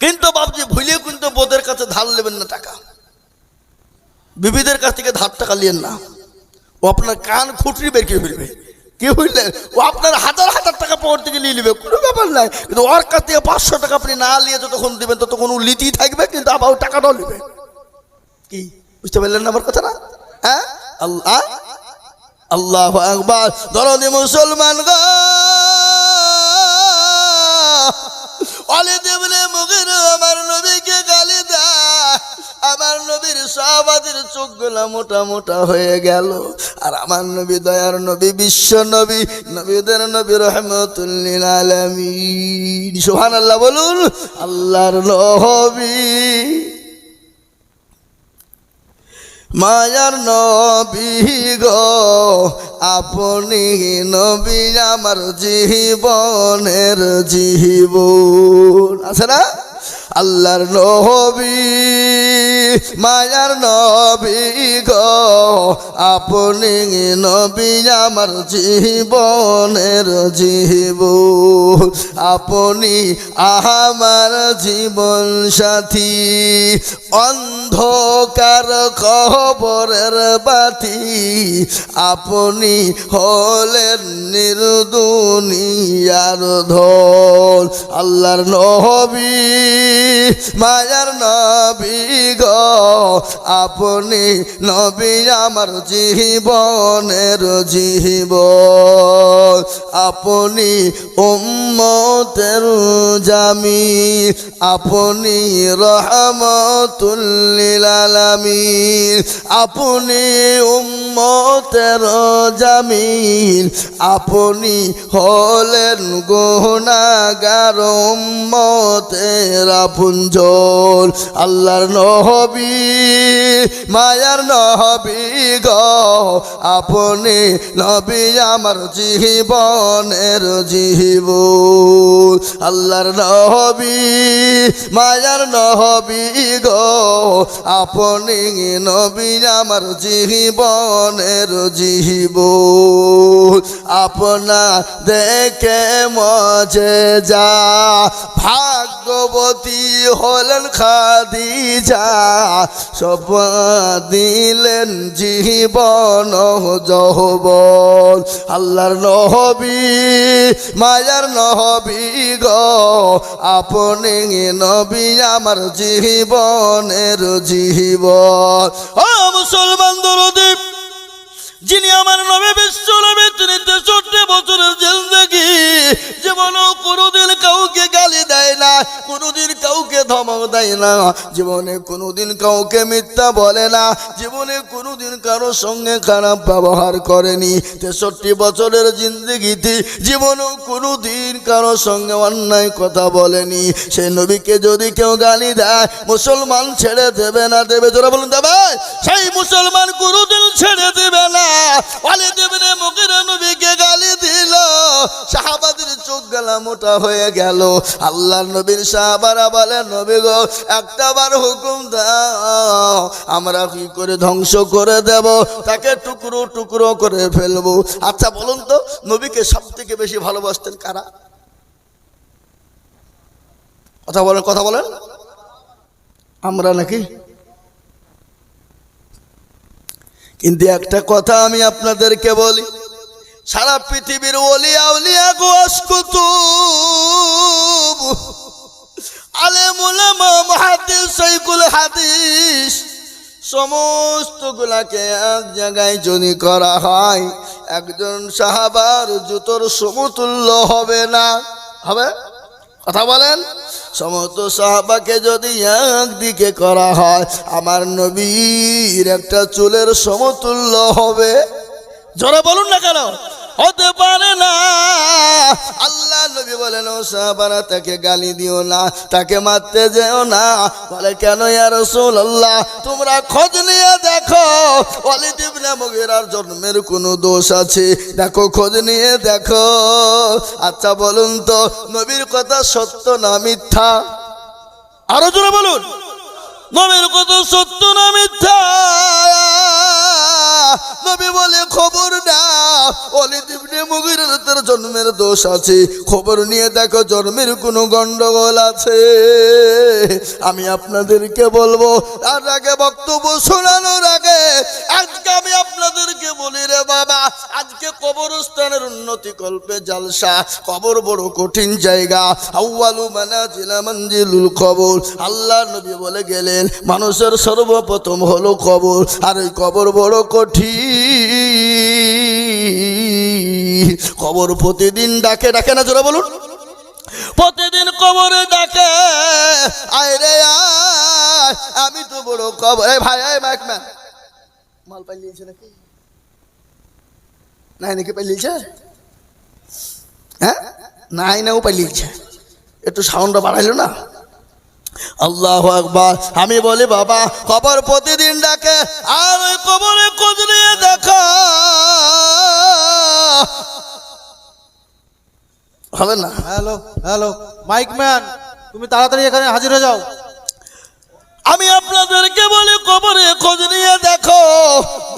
কিন্তু বাবজি ভুলিয়ে কিন্তু বোধের কাছে ধার নেবেন না টাকা। বিবিদের কাছ থেকে ধার টাকা নিয়েন না। ও আপনার কান খুঁটরি বের করে ফেলবে। কি বুঝলেন ও আপনার হাজার হাজার টাকা পকেট থেকে নিয়ে নেবে, কোনো ব্যাপার নাই। কিন্তু ওর কাছ থেকে পাঁচশো টাকা আপনি না নিয়ে যতক্ষণ দেবেন, ততক্ষণ ও লিতেই থাকবে, কিন্তু আবার ও টাকাটাও নেবে। কি? বুঝতে পারলেন না আমার কথা না হ্যাঁ? আল্লাহ আল্লাহ আকবার। দরদি মুসলমান গো! অলি দেবনে আমার নবীর সাহাবাদের চোখগুলো মোটা মোটা হয়ে গেল। আর আমার নবী দয়ার নবী, বিশ্ব নবী, নবীদের নবী রহমতুল্লিল আলমিন। সোহান আল্লাহ বলুন, আল্লাহর নবী। মায়ার নবী গো, আপনি নবী আমার জীবনের জীবন। আছে না? আল্লাহর নবী, মায়ার নবী গো। আপনি নবী আমার জীবনের জীবন। আপনি আমার জীবন সাথী। অন্ধকার খবরের বাতি। আপনি হলেন নির্দুনিয়ার ধন। আল্লাহর নবী মায়ার নবী গো, আপনি নবী আমার জীবনের জীবন। আপনি উম্মতের জামি, আপনি রহমতুল্লিল আলামিন। আপনি উম্মতের জামিন আপনি হলেন গুনাগার উম্মতের আপনজন আল্লাহর নহবী মায়ার নহবী গ, আপনি নবী আমার জীবনের জীব আল্লাহর নহবী মায়ার নহবী গো, আপনি নবী আমার জীবনের জীব আপনা দেখে মজে যা, ভাগ্যবতী হলেন খাদিজা সব দিলেন জীবন জহবল আল্লাহর নহবী মায়ার নহবী গো, আপনি নবী আমার জীবনের জীবন। ও মুসলমান দরদীপ যিনি আমার নবী বিশ্ব নবী, তিনি তেষট্টি বছরের জেল দেখি জীবনেও কোনোদিন কাউকে গালি দেয় না, কোনোদিন কাউকে ধমক দেয় না। জীবনে কোনোদিন কাউকে মিথ্যা বলে না, জীবনে কোনোদিন কারোর সঙ্গে খারাপ ব্যবহার করেনি। তেষট্টি বছরের জিন্দগিতে জীবনেও কোনোদিন কারোর সঙ্গে অন্যায় কথা বলেনি। সেই নবীকে যদি কেউ গালি দেয়, মুসলমান ছেড়ে দেবে না দেবে? তোরা বলুন দেবে সেই মুসলমান কোনোদিন ছেড়ে দেবে না। অলি দেবে না মুখের নবীকে গালি দিল। সাহাবাদের চোখ গেলা মোটা হয়ে গেল। আল্লাহ নবীর সাহাবারা বলে, নবী গো, একটা বার হুকুম দাও, আমরা কি করে ধ্বংস করে দেব? তাকে টুকরো টুকরো করে ফেলব। আচ্ছা বলুন তো, নবীকে সব থেকে বেশি ভালোবাসতেন কারা? কথা বলেন কথা বলেন। আমরা নাকি কিন্তু একটা কথা আমি আপনাদেরকে বলি। সারা পৃথিবীর অলিয়া উলিয়া গোয়াসকুতুব আলেমুলামা মহাদিস সৈকুল হাদিস। সমস্ত গুলাকে এক জায়গায় যদি করা হয়, একজন সাহাবার জুতোর সমতুল্য হবে না। হবে? কথা বলেন? সমস্ত সাহাবাকে যদি একদিকে করা হয়, আমার নবীর একটা চুলের সমতুল্য হবে। জোরে বলুন না কেন? হতে পারে না। আল্লাহ নবী বলেন ও সাহাবারা তাকে গালি দিও না তাকে মারতে যেও না। বলে কেন ইয়া রাসূলুল্লাহ? তোমরা খোঁজ নিয়ে দেখো ওয়ালিদ ইবনে মুগিরার জন্মের কোনো দোষ আছে। দেখো খোঁজ নিয়ে দেখো। আচ্ছা বলুন তো নবীর কথা সত্য না মিথ্যা? আরও জোরে বলুন। নবীর কথা সত্য না মিথ্যা? নবী বলে খবর তার জন্মের দোষ আছে। খবর নিয়ে দেখো, জন্মের কোনো গন্ডগোল আছে। আমি আপনাদেরকে বলব আর আগে বক্তব্য শোনানোর আগে, আজকে আমি আপনাদেরকে বলি রে বাবা, আজকে কবরস্থানের উন্নতি কল্পে জালসা, কবর বড় কঠিন জায়গা। আউয়ালু মানাজিলা মঞ্জিলুল কবর। আল্লাহ নবী বলে গেলেন, মানুষের সর্বপ্রথম হলো কবর, আর ওই কবর বড় কঠিন। কবর প্রতিদিন ডাকে ডাকে না জোরে বলুন। প্রতিদিন কবরে ডাকে। আয় রে আমি তো বড় কবর। ভাই, এই মাইক ম্যান। মাল পাইলিয়েছে নাকি? নাই নাকি পাইলিয়েছে হ্যাঁ? নাই না ও পাইলিয়েছে একটু সাউন্ডটা বাড়াইলো না? আল্লাহ আকবার। আমি বলি, বাবা, কবর প্রতিদিন ডাকে। আর কবরে খোঁজ নিয়ে দেখা। হবে না। হ্যালো হ্যালো মাইক ম্যান তুমি তাড়াতাড়ি এখানে হাজির হয়ে যাও। আমি আপনাদেরকে বলি কবরে খোঁজ নিয়ে দেখো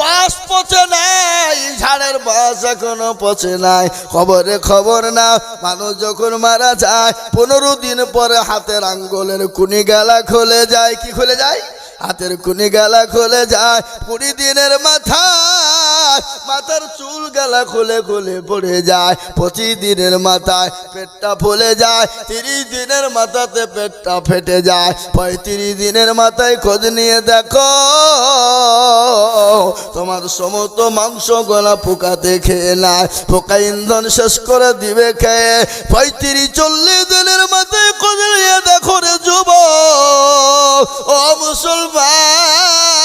বাস পচে নাই ঝাড়ের বাস এখনও পচে নাই। খবরে খবর না মানুষ যখন মারা যায় পনেরো দিন পরে হাতের আঙ্গুলের কুনি গালা খুলে যায়। কি খুলে যায়? হাতের কুনি গালা খুলে যায়। কুড়ি দিনের মাথা। মাথার চুল গালা খুলে খুলে পড়ে যায়। পঁচিশ দিনের মাথায় পেটটা ফুলে যায়, তিরিশ দিনের মাথাতে পেটটা ফেটে যায়। পঁয়ত্রিশ দিনের মাথায় খোঁজ নিয়ে দেখো, তোমার সমস্ত মাংস গলা পোকাতে খেয়ে নেয়। পোকা ইন্ধন শেষ করে দিবে খেয়ে। পঁয়ত্রিশ, চল্লিশ দিনের মাথায় খোঁজ নিয়ে দেখো রে যুব ও মুসলমান।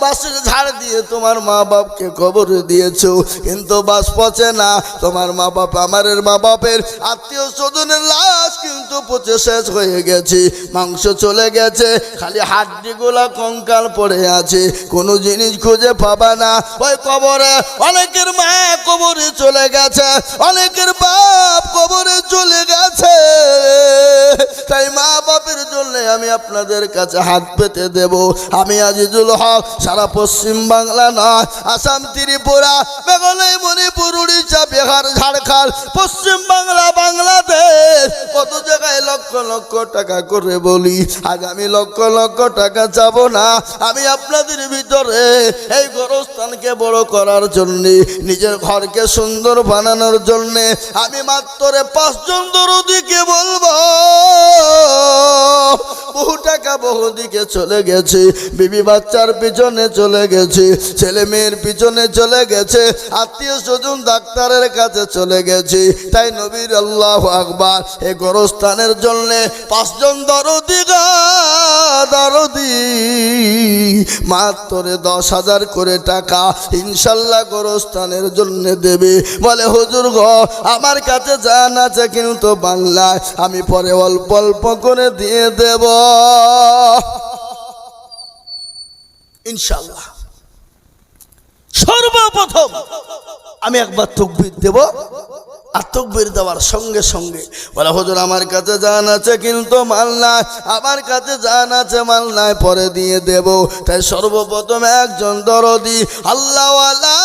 বাসের ঝাড় দিয়ে তোমার মা বাপকে কবর দিয়েছ। কিন্তু বাস পচে না। তোমার মা বাপ আমারের মা বাপের আত্মীয় স্বজনের লাশ। কিন্তু পচে শেষ হয়ে গেছে। মাংস চলে গেছে, খালি হাড্ডিগুলা কঙ্কাল পড়ে আছে। কোনো জিনিস খুঁজে পাবা না। ওই কবরে অনেকের মা কবরে চলে গেছে, অনেকের বাপ কবরে চলে গেছে। তাই মা বাপের জন্য আমি আপনাদের কাছে হাত পেতে দেব। আমি আজিজুল হক, সারা পশ্চিম বাংলা নয়, আসাম, ত্রিপুরা, মেঘালয়, মণিপুর, উড়িষ্যা, বিহার, ঝাড়খণ্ড, পশ্চিম বাংলা, বাংলাদেশ। কত জায়গায় লক্ষ লক্ষ টাকা করে বলি আগামী লক্ষ লক্ষ টাকা যাব না, আমি আপনাদের ভিতরে এই গোরস্থানকে বড় করার জন্য, নিজের ঘরকে সুন্দর বানানোর জন্য, আমি মাত্র পাঁচজন দরদিকে বলব। বহু টাকা বহু দিকে চলে গেছে, বিবি বাচ্চার পিছনে চলে গেছে, ছেলে মেয়ের পিছনে চলে গেছে, আত্মীয় স্বজন ডাক্তারের কাছে চলে গেছে, তাই নবীর আল্লাহ আকবার এই গোরস্থানের জন্য পাঁচজন দরদি দরদি। মাত্র দশ হাজার করে টাকা ইনশাল্লাহ গোরস্থানের জন্য দেবে। বলে, হুজুর গ, আমার কাছে জান আছে কিন্তু বাংলায় আমি পরে অল্প অল্প করে দিয়ে দেব। ইনশাল্লাহ। সর্বপ্রথম আমি একবার তকবির দেব। আর তকবির দেওয়ার সঙ্গে সঙ্গে বলে, হুজুর, আমার কাছে জান আছে, কিন্তু মাল নাই। আমার কাছে জান আছে, মাল নাই, পরে দিয়ে দেব। তাই সর্বপ্রথম একজন দরদি, আল্লাহওয়ালা,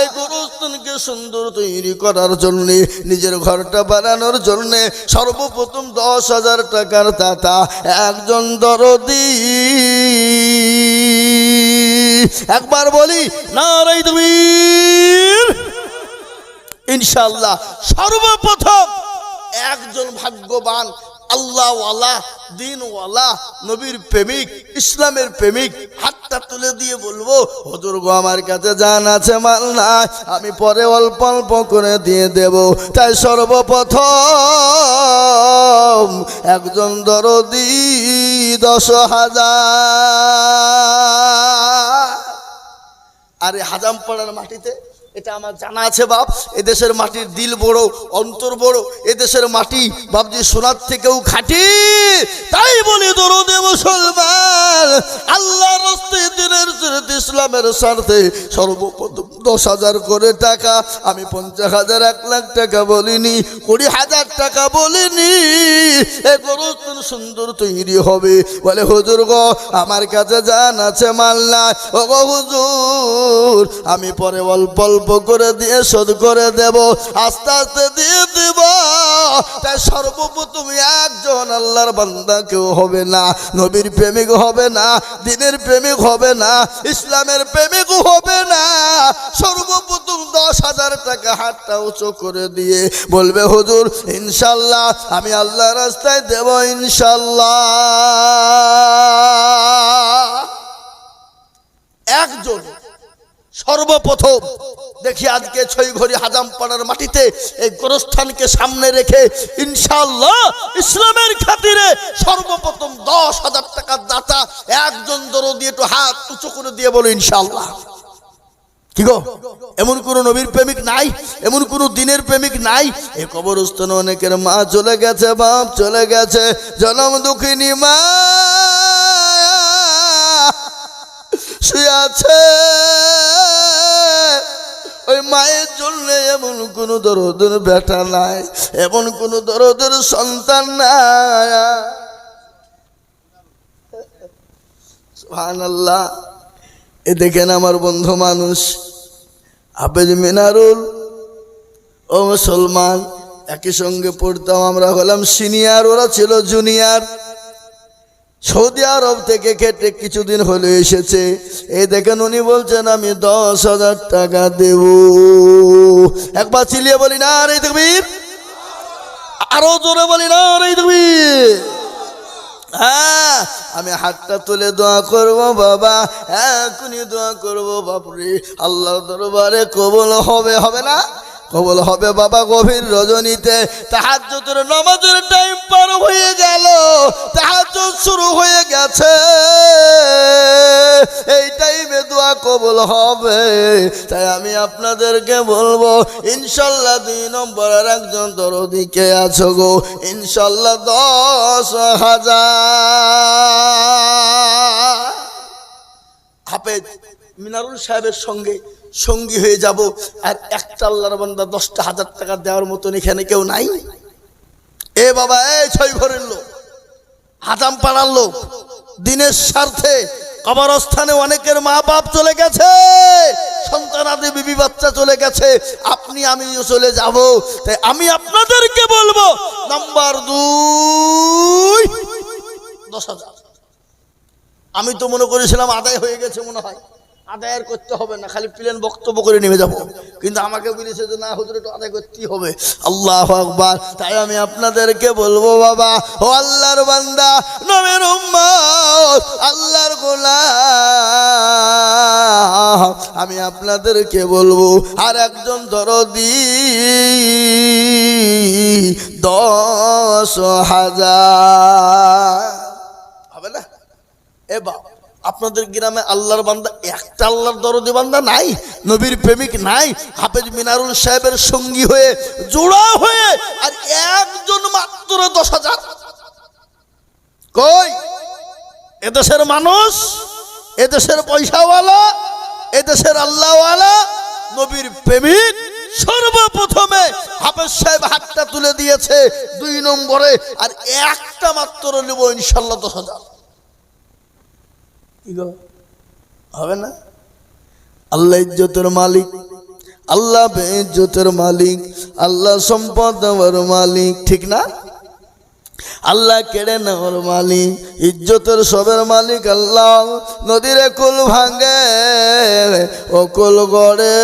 এই গুরুস্থানকে সুন্দর তৈরি করার জন্য, নিজের ঘরটা বানানোর জন্যে সর্বপ্রথম দশ হাজার টাকার দাতা, একজন দরদি। একবার বলি নারাই তুমি ইনশাল্লাহ সর্বপ্রথম একজন ভাগ্যবান আল্লাহওয়ালা, দিনওয়ালা, নবীর প্রেমিক, ইসলামের প্রেমিক, হাতটা তুলে দিয়ে বলব, হজুর গো, আমার কাছে জান আছে, মাল নাই, আমি পরে অল্প অল্প করে দিয়ে দেব। তাই সর্বপ্রথম একজন দরদি দশ হাজার। আরে হাজাম পাড়ার মাটিতে এটা আমার জানা আছে, বাপ। এদেশের মাটির দিল বড়, অন্তর বড়। এদেশের মাটি, বাপজি, সোনার থেকেও খাটি। তাই বলি দরদে মুসলমান আল্লাহ রস্তে দিনের ইসলামের স্বার্থে সর্বপ্রথম দশ হাজার করে টাকা। আমি পঞ্চাশ হাজার, এক লাখ টাকা বলিনি, কুড়ি হাজার টাকা বলিনি। এ গরুস্থান সুন্দর তৈরি হবে? বলে, হুজুর গো, আমার কাছে জান আছে মাল না ও গো হুজুর, আমি পরে অল্প অল্প করে দিয়ে শোধ করে দেব, আস্তে আস্তে দিয়ে দেব। তাই সর্বপ্রথম একজন আল্লাহর বান্দা কেউ হবে না, নবীর প্রেমিক হবে না, দিনের প্রেমিক হবে না, ইসলামের প্রেমিক হবে না। সর্বপ্রথম দশ হাজার টাকা হাতটা উঁচু করে দিয়ে বলবে, হুজুর, ইনশাল্লাহ, আমি আল্লাহ রাস্তায় দেব, ইনশাল্লাহ। একজন সর্বপ্রথম দেখি আজকে ছয় ঘড়ি হাজাম পাড়ার মাটিতে এই গোরস্থানকে সামনে রেখে ইনশাল্লাহ ইসলামের খাতিরে সর্বপ্রথম দশ হাজার টাকার দাতা একজন দরো দিয়ে একটু হাত উঁচু করে দিয়ে বলো ইনশাল্লাহ কি গো? এমন কোন নবীর প্রেমিক নাই? এমন কোন দিনের প্রেমিক নাই? এই কবরস্থানে অনেকের মা চলে গেছে, বাপ চলে গেছে, জনম দুঃখিনী মা শুয়ে আছে। মায়ের জন্য এমন কোন দরদের বেটা নাই, এমন কোন দরদের সন্তান নাই। সুবহানাল্লাহ, এ দেখেন আমার বন্ধু মানুষ, আবেদ মিনারুল, ও মুসলমান, একই সঙ্গে পড়তাম আমরা হলাম সিনিয়র, ওরা ছিল জুনিয়র। সৌদি আরব থেকে কেটে কিছুদিন হলে এসেছে। এই দেখেন উনি বলছেন, আমি দশ হাজার টাকা দেব। একবার চিলিয়ে বলি, না রে দেখবির আরও জোরে বলি, না রে দেখবির হ্যাঁ আমি হাতটা তুলে দোয়া করব, বাবা। এখনই দোয়া করব, বাপরে। আল্লাহর দরবারে কবল হবে হবে না? কবল হবে, বাবা, গভীর রজনীতে। তাহাজ্জুদের নামাজের টাইম পার শুরু হয়ে গেছে। এই টাইমে দোয়া কবল হবে। তাই আমি আপনাদেরকে বলব, ইনশাল্লাহ দুই নম্বরের একজন দরদিকে আছো গো? ইনশাল্লাহ দশ হাজার। হাফেজ, মিনারুল সাহেবের সঙ্গে সঙ্গী হয়ে যাব। আর একটা আল্লাহর বান্দা দশটা হাজার টাকা দেওয়ার মতন এখানে কেউ নাই। এ বাবা, এই ছয় ঘরের লোক। হাজাম পাড়ার লোক দিনের স্বার্থে কবরস্থানে অনেকের মা বাপ চলে গেছে, সন্তান আদি, বিবি বাচ্চা চলে গেছে, আপনি, আমিও চলে যাব। তাই আমি আপনাদেরকে বলব, নাম্বার দুই, দশ হাজার। আমি তো মনে করেছিলাম আদায় হয়ে গেছে মনে হয়। আদায় আর করতে হবে না, খালি প্লেন বক্তব্য করে নেমে যাব। কিন্তু আমাকে বলেছে যে, না হুজুর, একটু আদায় করতেই হবে। আল্লাহ আকবার। তাই আমি আপনাদেরকে বলব, বাবা, ও আল্লাহর বান্দা, নবের আল্লাহর গোলাম। আমি আপনাদেরকে বলব, আর একজন দরদি, দশ হাজার। হবে না? এ বাপ আপনাদের গ্রামে আল্লাহর বান্দা, একটা আল্লাহর দরদি বান্দা নাই, নবীর প্রেমিক নাই, হাফেজ মিনারুল সাহেবের সঙ্গী হয়ে, জোড়া হয়ে, আর একজন মাত্র দশ হাজার কই এদেশের মানুষ, এদেশের পয়সাওয়ালা, এদেশের আল্লাহওয়ালা, নবীর প্রেমিক, সর্বপ্রথমে হাফেজ সাহেব হাতটা তুলে দিয়েছে দুই নম্বরে, আর একটা মাত্র নেব ইনশাল্লাহ দশ হাজার? হবে না? আল্লাহ ইজ্জতের মালিক, আল্লাহ বেজ্জতের মালিক, আল্লাহ সম্পদ দেওয়ার মালিক, ঠিক না? আল্লাহ কেড়ে নেওয়ার মালিক, ইজ্জতের সবের মালিক আল্লাহ। নদীর কুল ভাঙে ও কুল গড়ে।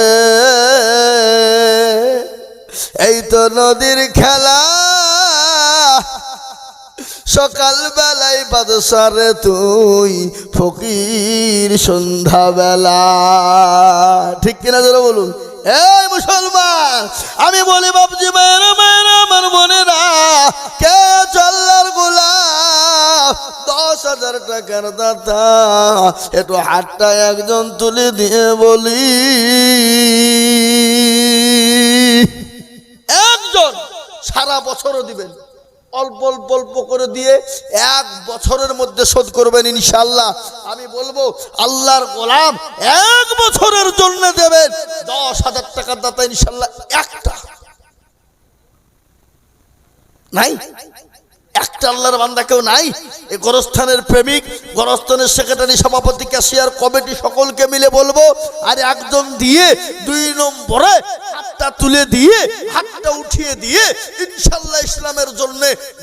এই তো নদীর খেলা। সকাল বেলায় বাদশারে তুই ফকির সন্ধ্যাবেলা। ঠিক কিনা ধরে বলুন? এই মুসলমান, আমি বলি বাবজি মায়ের মায়ের আমার বোনেরা কে চল্লার গোলাপ? দশ হাজার টাকার দাতা। একটু হাতটা একজন তুলে দিয়ে বলি। একজন সারা বছরও দিবেন অল্প অল্প অল্প করে দিয়ে এক বছরের মধ্যে শোধ করবেন ইনশাল্লাহ আমি বলব, আল্লাহর গোলাম এক বছরের জন্য দেবেন। দশ হাজার টাকার দাতা ইনশাল্লাহ একটা। নাই? একটা আল্লাহর বান্দা কেউ নাই। এই গোরস্থানের প্রেমিক, গোরস্থানের সেক্রেটারি সভাপতি ক্যাশিয়ার কমিটি সকলকে মিলে বলব, আর একজন দিয়ে দুই নম্বরে হাতটা তুলে দিয়ে, হাতটা উঠিয়ে দিয়ে ইনশাল্লাহ ইসলামের জন্য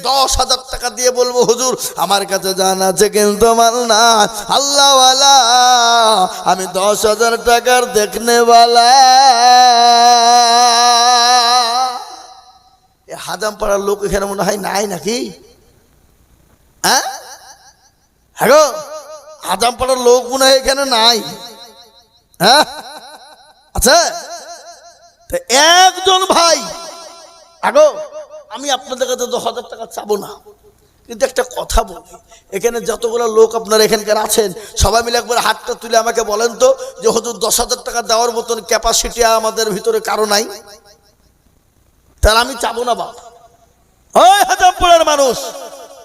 দশ হাজার টাকা দিয়ে বলব, হুজুর, আমার কাছে জান আছে কিন্তু মাল না। আল্লাহ আমি দশ হাজার টাকার দেখনে এ হাজাম পাড়ার লোক এখানে মনে হয় নাই নাকি? হ্যাঁ? হ্যাঁ গো হাজামপাড়ার লোক মনে হয় এখানে নাই। হ্যাঁ? আচ্ছা একজন ভাই আগো আমি আপনাদের কাছে দশ হাজার টাকা চাবো না। কিন্তু একটা কথা বলি, এখানে যতগুলো লোক আপনারা এখানকার আছেন, সবাই মিলে একবার হাতটা তুলে আমাকে বলেন তো যে, হুজুর, দশ হাজার টাকা দেওয়ার মতন ক্যাপাসিটি আমাদের ভিতরে কারও নাই? তাহলে আমি চাবো না বাপ। হাজারপুরের মানুষ।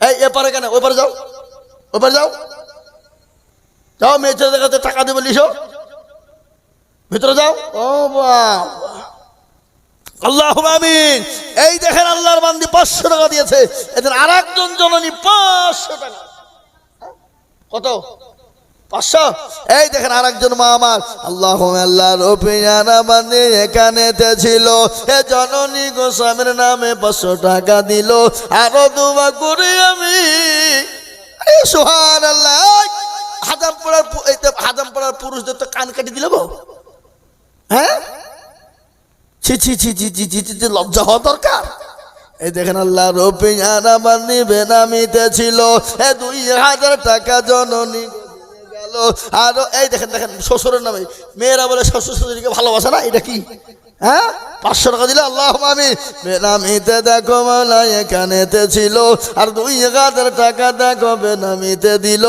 এই এপারে কেন? ওই পারে যাও। ওই পারে যাও। যাও, মেয়ে ছেলেদের কাছে টাকা দেবে, লিসো। ভিতরে যাও। ও আল্লাহ আমিন। এই দেখেন আল্লাহর বান্দি পাঁচশো টাকা দিয়েছে। এদের আর একজন জননী পাঁচশো টাকা। কত? পাঁচশো। এই দেখেন আর একজন মা আমার। আল্লাহ আল্লাহ রফিয়ানা বান্দি এখানেতে ছিল এ জননী গোস্বামীর নামে পাঁচশো টাকা দিল। আরও দুবা করে আমি। সোহান আল্লাহ হাজামপাড়ার হাজামপাড়ার পুরুষদের তো কান কাটি দিল হ্যাঁ? ছি ছি ছি ছি ছি ছি ছি লজ্জা হওয়া দরকার। এই দেখেন আল্লাহ রফিয়ানা বান্দি বেনামিতে ছিল। এ দুই হাজার টাকা জননী গেল আরও, এই দেখেন দেখেন, শ্বশুরের নামে। মেয়েরা বলে শ্বশুর শ্বশুরকে ভালোবাসে না, এটা কি? হ্যাঁ? পাঁচশো টাকা দিলে আল্লাহ আমি বেনামিতে দেখো মালা এখানেতে ছিল, আর দুই হাজার টাকা দেখো বেনামিতে দিল।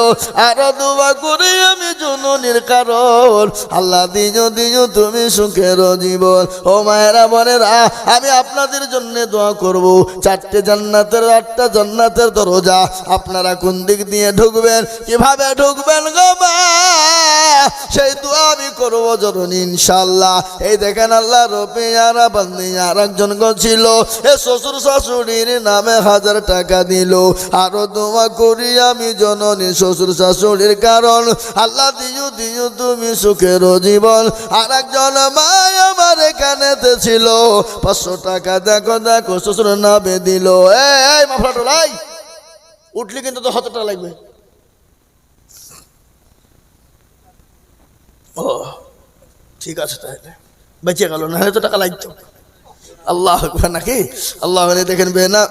আরও দুবা করে আমি জননীর কারণ, আল্লাহ দিজ দিজ তুমি সুখের জীবন। ও মায়েরা বোনেরা, আমি আপনাদের জন্য দোয়া করব। চারটে জান্নাতের, আটটা জান্নাতের দরজা, আপনারা কোন দিক দিয়ে ঢুকবেন? কীভাবে ঢুকবেন গো মা? সেই দোয়া আমি করব জরুন ইনশাল্লাহ এই দেখেন আল্লাহ রবিয়ারা বান্দি আর একজন গো ছিল। এ শ্বশুর শাশুড়ির নামে হাজার টাকা দিল। আরও দোয়া করি আমি জননী, শ্বশুর শাশুড়ির কারণ। আল্লাহ দিও দিও তুমি সুখের জীবন। আর একজন মা আমার এখানেতে ছিল। পাঁচশো টাকা দেখো দেখো শ্বশুর নামে দিল। এই মাফলা টোলাই উঠলি কিন্তু তো টাকা লাগবে। ও ঠিক আছে তাহলে। বেঁচে গেল, না হয়তো টাকা লাগতো। আল্লাহ আকবার নাকি? আল্লাহ দেখেন বেনা,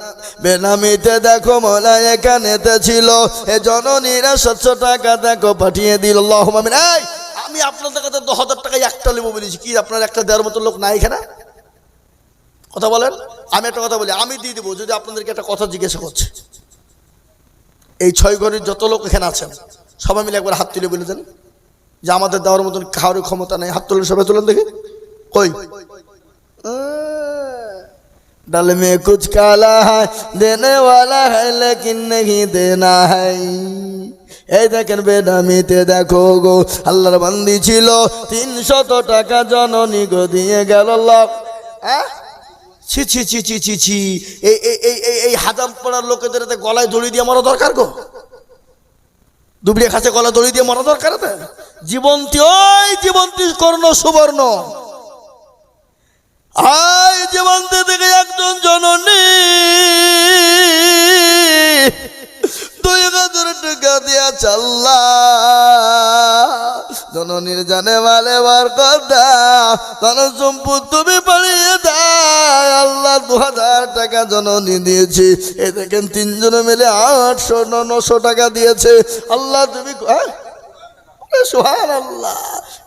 বেনামিতে দেখো মোলা এখানেতে ছিল। এ জননীরা সাতশো টাকা দেখো পাঠিয়ে দিল। আল্লাহ আমিন। এই, আমি আপনাদের কাছে দু হাজার টাকায় একটা নেব বলেছি কি, আপনার একটা দেওয়ার মতো লোক নাই এখানে? কথা বলেন। আমি একটা কথা বলি, আমি দিয়ে দেবো, যদি আপনাদেরকে একটা কথা জিজ্ঞাসা করছে। এই ছয় ঘরের যত লোক এখানে আছেন, সবাই মিলে একবার হাত তুলে বলে দেন। যে আমাদের দেওয়ার মতন কারোর ক্ষমতা নেই হাত তুলেন সবাই তুলেন দেখি কই डल में कुछ काला है देने वाला है लेकिन नहीं देना है এই দেখেন বেনামিতে দেখো গো আল্লাহর বান্দি ছিল তিনশত টাকা জননী গো দিয়ে গেল আল্লাহ হ্যাঁ ছি ছি ছি ছি ছি ছি এই এই এই এই এই হাজাম পড়ার লোকেদের এতে গলায় দড়ি দিয়ে মরা দরকার গো দুবড়িয়া খাসে গলা দড়ি দিয়ে মরা দরকার জীবন্তী, ওই জীবন্তী কর্ণ, সুবর্ণ। আই জীবন্ত থেকে একজন জননী। দুই হাজার টাকা দিয়া চাল্লা। জননীর জানে মালে বার কথা। ধন সম্পদ তুমি দাও আল্লাহ, দু হাজার টাকা জননী দিয়েছি। এ দেখেন তিনজনে মিলে আটশো নশো টাকা দিয়েছে। আল্লাহ তুমি হ্যাঁ? সোহান আল্লাহ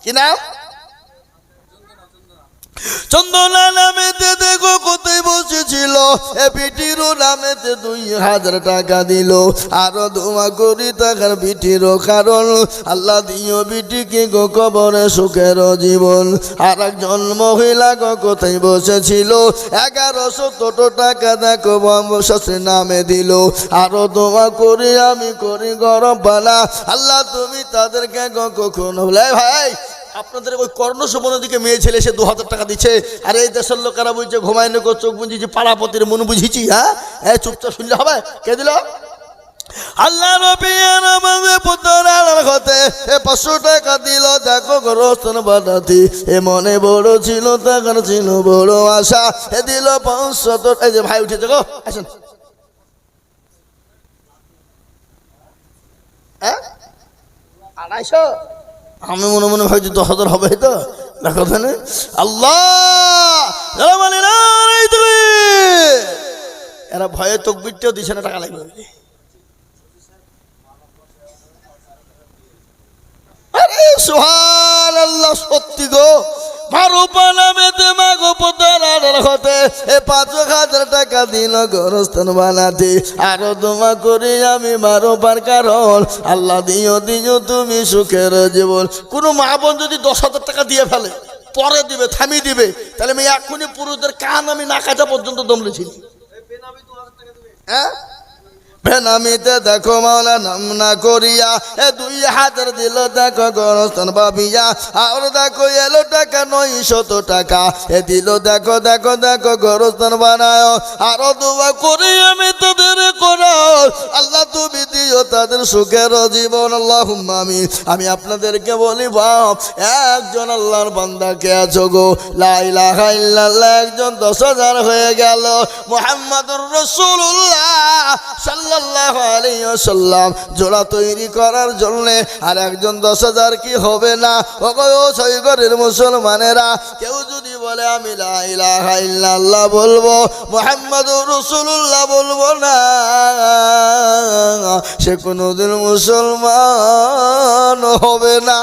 কি নাম? চন্দনা নামেতে দেখো কোথায় বসেছিল। এ পিটিরও নামেতে দুই হাজার টাকা দিল। আরও দোয়া করি টাকার বিটিরও কারণ। আল্লাহ দিও বিটিকে গো কবরে সুখের জীবন। আর একজন মহিলা গো কোথায় বসেছিল। এগারোশো টোটো টাকা দেখো বংশের নামে দিল। আরও দোয়া করি, আমি করি গরম পালা। আল্লাহ তুমি তাদেরকে গো কখনো ভাই আপনাদের ওই কর্ণ দিকে মেয়ে ছেলে এসে দু হাজার টাকা দিচ্ছে। আর এই দেশের লোকেরা বলছে ঘুমায় নগো চোখ বুঝিছি পাড়াপতির মন বুঝিছি হ্যাঁ? হ্যাঁ চুপচাপ শুনলে হবে? কে দিল? আল্লাহ পাঁচশো টাকা দেখো এ, মনে ছিল আশা। এ ভাই আসেন। হ্যাঁ? আড়াইশো? আমি মনে মনে ভাবছি দশ হাজার হবে তো দেখো তাহলে আল্লাহ! এরা না ভয়ে তকবিরটাও দিছে না, টাকা লাগবে সত্যি গো। মারুপা নামেতে মাগো এ পাঁচ হাজার টাকা দিল গরস্থান বানাতে। আরও তোমা করি আমি মারোবার কারণ। আল্লাহ দিও দিও তুমি সুখের জীবন। কোনো মা বোন যদি দশ হাজার টাকা দিয়ে ফেলে, পরে দিবে, থামিয়ে দিবে, তাহলে আমি এখনই পুরুষদের কান আমি না কাটা পর্যন্ত দমলেছি। হ্যাঁ? বেনামিতে দেখো মাওলা নাম না করিয়া, এ দুই হাজার দিল দেখো গরস্থান বাবিয়া আর দেখো এলো টাকা নয় শত টাকা, এ দিল দেখো দেখো দেখো গরস্থান বানায়। আরও দোয়া করি আমি তাদের করো আল্লাহ তুমি দিও তাদের সুখের জীবন আল্লাহ আমি আমি আপনাদেরকে বলি, বাপ, একজন আল্লাহর বান্দাকে আছো গো? লাইলাহা একজন দশ হাজার হয়ে গেল। মোহাম্মদুর রসুল্লাহ সাল্লাল্লাহু আলাইহি ওয়াসাল্লাম জোড়া তৈরি করার জন্য আর একজন দশ হাজার কি হবে না? ও সৈগরের মুসলমানেরা কেউ যদি বলে, আমি ইল্লাল্লাহ বলব, মোহাম্মদুর রসুল্লাহ বলব না। সে কোনোদিন মুসলমান হবে না।